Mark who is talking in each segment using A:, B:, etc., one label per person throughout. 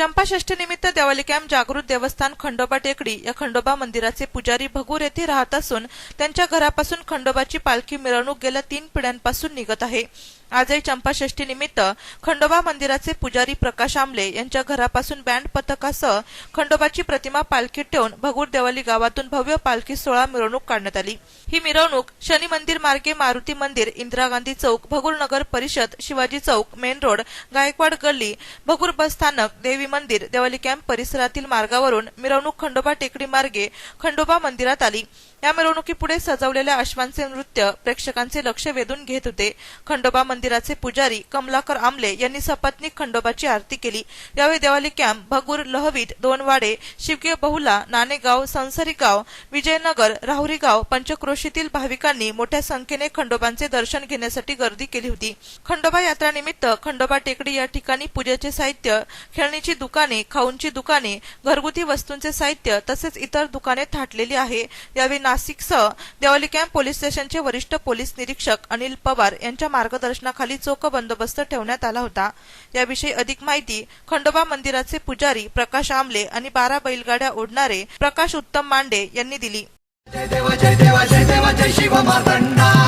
A: चंपाषष्ठीनिमित्त Devali camp जागृत देवस्थान खंडोबा टेकडी या खंडोबा मंदिराचे पुजारी भगूर येथे राहत असून त्यांच्या घरापासून खंडोबाची पालखी मिरवणूक गेल्या तीन पिढ्यांपासून निघत आहे. आजही चंपाषष्ठी निमित्त खंडोबा मंदिराचे पुजारी प्रकाश आमले यांच्या घरापासून बँड पथकासह खंडोबाची प्रतिमा पालखीत ठेवून भगूर देवाली गावातून भव्य पालखी सोहळा मिरवणूक काढण्यात आली. ही मिरवणूक शनी मंदिर मार्गे मारुती मंदिर इंदिरा गांधी चौक भगूर नगर परिषद शिवाजी चौक मेन रोड गायकवाड गल्ली भगूर बस स्थानक देवी मंदिर देवाली कॅम्प परिसरातील मार्गावरून मिरवणूक खंडोबा टेकडी मार्गे खंडोबा मंदिरात आली. या मिरवणुकीपुढे सजवलेल्या अश्वांचे नृत्य प्रेक्षकांचे लक्ष वेधून घेत होते. खंडोबा मंदिराचे पुजारी कमलाकर आमले यांनी सपत्नीक खंडोबाची आरती केली. यावेळी देवाली कॅम्प भगूर लहवीत दोनवाडे शिवगे बहुला नाणेगाव संसरी गाव विजयनगर राहुरीगाव पंचक्रोशीतील भाविकांनी मोठ्या संख्येने खंडोबांचे दर्शन घेण्यासाठी गर्दी केली होती. खंडोबा यात्रानिमित्त खंडोबा टेकडी या ठिकाणी पूजेचे साहित्य खेळणीची दुकाने खाऊंची दुकाने घरगुती वस्तूंचे साहित्य तसेच इतर दुकाने थाटलेली आहे. यावेळी नाशिकसह देवाली कॅम्प पोलीस स्टेशनचे वरिष्ठ पोलीस निरीक्षक अनिल पवार यांच्या मार्गदर्शनाखाली चोख बंदोबस्त ठेवण्यात आला होता. याविषयी अधिक माहिती खंडोबा मंदिराचे पुजारी प्रकाश आमले आणि बारा बैलगाड्या ओढणारे प्रकाश उत्तम मांडे यांनी दिली.
B: जय देव जय देव जय देव जय शिव मार्तंडा.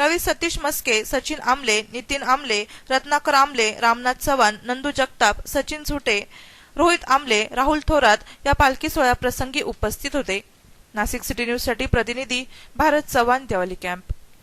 A: यावेळी सतीश मस्के सचिन आमले नितीन आमले रत्नाकर आमले रामनाथ चव्हाण नंदू जगताप सचिन झुटे रोहित आमले राहुल थोरात या पालखी सोहळ्याप्रसंगी उपस्थित होते. नाशिक सिटी न्यूजसाठी प्रतिनिधी भारत चव्हाण देवाली कॅम्प.